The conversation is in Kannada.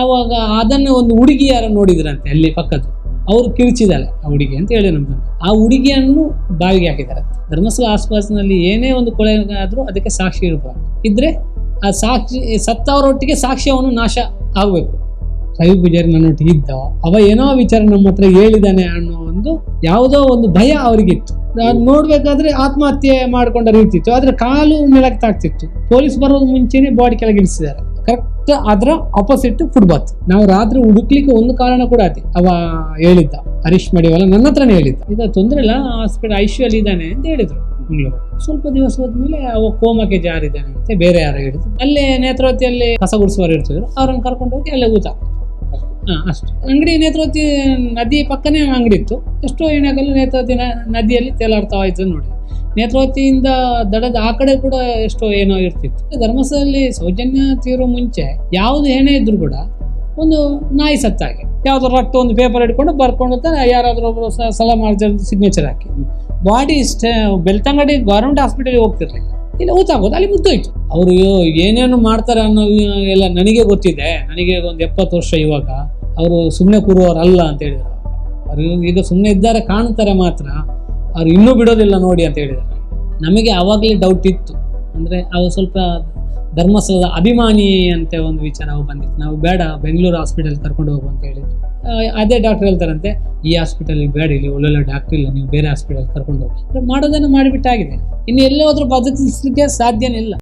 ಆವಾಗ ಅದನ್ನು ಒಂದು ಹುಡುಗಿ ಯಾರು ನೋಡಿದ್ರಂತೆ ಅಲ್ಲಿ ಪಕ್ಕದ್ದು. ಅವರು ಕಿರುಚಿದಾಳೆ ಆ ಹುಡುಗಿ ಅಂತ ಹೇಳಿ ನಮ್ದು. ಆ ಹುಡುಗಿಯನ್ನು ಬಾವಿಗೆ ಹಾಕಿದ್ದಾರೆ. ಧರ್ಮಸ್ಥಳ ಆಸ್ಪಾಸಿನಲ್ಲಿ ಏನೇ ಒಂದು ಕೊಳೆ ಆದರೂ ಅದಕ್ಕೆ ಸಾಕ್ಷಿ ಇರಬಾರ್ದು ಇದ್ರೆ ಆ ಸಾಕ್ಷಿ, ಸತ್ತವರೊಟ್ಟಿಗೆ ಸಾಕ್ಷ್ಯವನ್ನು ನಾಶ ಆಗಬೇಕು. ರವಿ ಪೂಜಾರಿ ನನ್ನೊಟ್ಟಿಗೆ ಇದ್ದ. ಅವ ಏನೋ ವಿಚಾರ ನಮ್ಮ ಹತ್ರ ಹೇಳಿದಾನೆ ಅನ್ನೋ ಒಂದು ಯಾವುದೋ ಒಂದು ಭಯ ಅವರಿಗಿತ್ತು. ನೋಡ್ಬೇಕಾದ್ರೆ ಆತ್ಮಹತ್ಯೆ ಮಾಡ್ಕೊಂಡ ರೀತಿ ಇತ್ತು. ಆದ್ರೆ ಕಾಲು ನೆಲಕ್ಕೆ ತಾಗ್ತಿತ್ತು ಪೊಲೀಸ್ ಬರೋದು ಮುಂಚೆನೆ ಬಾಡಿ ಕೆಳಗೆ ಇಳಿಸಿದ್ದಾರೆ. ಕರೆಕ್ಟ್ ಅದರ ಆಪೋಸಿಟ್ ಫುಟ್ಬಾತ್ ನಾವು ರಾತ್ರಿ ಹುಡುಕ್ಲಿಕ್ಕೆ ಒಂದು ಕಾರಣ ಕೂಡ ಆತಿ ಅವ ಹೇಳಿದ್ದ, ಹರೀಶ್ ಮಡಿವಲ್ಲ ನನ್ನ ಹತ್ರನೇ ಹೇಳಿದ್ದ. ಈಗ ತೊಂದ್ರೆ ಇಲ್ಲ ಹಾಸ್ಪಿಟಲ್ ಐಶ್ವಲ್ ಇದ್ದಾನೆ ಅಂತ ಹೇಳಿದ್ರು ಮಂಗಳೂರು ಸ್ವಲ್ಪ ದಿವಸ ಹೋದ್ಮೇಲೆ ಅವ ಕೋಮಕ್ಕೆ ಜಾರಿದ್ದಾನೆ ಅಂತ ಬೇರೆ ಯಾರು ಹೇಳಿದ್ರು. ಅಲ್ಲೇ ನೇತ್ರಾವತಿಯಲ್ಲಿ ಕಸ ಗುಡಿಸುವರು ಇರ್ತಿದ್ರು. ಅವ್ರನ್ನ ಕರ್ಕೊಂಡು ಹೋಗಿ ಅಲ್ಲೇ ಊತ ಹಾ, ಅಷ್ಟು. ಅಂಗಡಿ ನೇತ್ರಾವತಿ ನದಿ ಪಕ್ಕನೇ ಅಂಗಡಿ ಇತ್ತು. ಎಷ್ಟೋ ಏನಾಗಲ್ಲ ನೇತ್ರಾವತಿ ನದಿಯಲ್ಲಿ ತೇಲಾಡ್ತಾ ಇತ್ತು ನೋಡಿ. ನೇತ್ರಾವತಿಯಿಂದ ದಡದ ಆ ಕಡೆ ಕೂಡ ಎಷ್ಟೋ ಏನೋ ಇರ್ತಿತ್ತು. ಧರ್ಮಸ್ಥಳದಲ್ಲಿ ಸೌಜನ್ಯ ತೀರೋ ಮುಂಚೆ ಯಾವ್ದು ಏನೇ ಇದ್ರು ಕೂಡ ಒಂದು ನಾಯಿ ಸತ್ತಾಗೆ. ಯಾವುದೋ ರಕ್ತ ಒಂದು ಪೇಪರ್ ಹಿಡ್ಕೊಂಡು ಬರ್ಕೊಂಡು ಯಾರಾದ್ರೂ ಒಬ್ರು ಸ- ಸಲ ಮಾಡಿದ ಸಿಗ್ನೇಚರ್ ಹಾಕಿ. ಬಾಡಿ ಸ್ಟೇ ಬೆಳ್ತಂಗಡಿ ಗೌರ್ಮೆಂಟ್ ಹಾಸ್ಪಿಟಲ್ಗೆ ಹೋಗ್ತಿರ್ಲಿಲ್ಲ. ಇಲ್ಲ ಊತಾಗೋದು ಅಲ್ಲಿ ಮುದ್ದೋಯ್ತು ಅವರು ಏನೇನು ಮಾಡ್ತಾರೆ ಅನ್ನೋ ಎಲ್ಲ ನನಗೆ ಗೊತ್ತಿದೆ. ನನಗೆ ಒಂದು ಎಪ್ಪತ್ತು ವರ್ಷ ಇವಾಗ. ಅವರು ಸುಮ್ಮನೆ ಕೂರುವವರಲ್ಲ ಅಂತ ಹೇಳಿದ್ರು. ಅವರು ಈಗ ಸುಮ್ಮನೆ ಇದ್ದಾರೆ, ಕಾಣ್ತಾರೆ ಮಾತ್ರ. ಅವ್ರು ಇನ್ನೂ ಬಿಡೋದಿಲ್ಲ ನೋಡಿ ಅಂತ ಹೇಳಿದ್ದಾರೆ. ನಮಗೆ ಆವಾಗಲೇ ಡೌಟ್ ಇತ್ತು. ಅಂದರೆ ಅವು ಸ್ವಲ್ಪ ಧರ್ಮಸ್ಥಳದ ಅಭಿಮಾನಿ ಅಂತ ಒಂದು ವಿಚಾರ ಅವು ಬಂದಿತ್ತು. ನಾವು ಬೇಡ, ಬೆಂಗಳೂರು ಹಾಸ್ಪಿಟಲ್ ಕರ್ಕೊಂಡು ಹೋಗು ಅಂತ ಹೇಳಿದ್ವಿ ಅದೇ ಡಾಕ್ಟರ್ ಹೇಳ್ತಾರಂತೆ, ಈ ಹಾಸ್ಪಿಟಲ್ ಬೇಡ, ಇಲ್ಲಿ ಒಳ್ಳೊಳ್ಳೆ ಡಾಕ್ಟರ್ ಇಲ್ಲ, ನೀವು ಬೇರೆ ಹಾಸ್ಪಿಟಲ್ ಕರ್ಕೊಂಡು ಹೋಗಿ. ಮಾಡೋದನ್ನು ಮಾಡಿಬಿಟ್ಟಾಗಿದೆ. ಇನ್ನು ಎಲ್ಲೇ ಹೋದ್ರೂ ಬದುಕಿಸ್ಲಿಕ್ಕೆ ಸಾಧ್ಯನೇ ಇಲ್ಲ.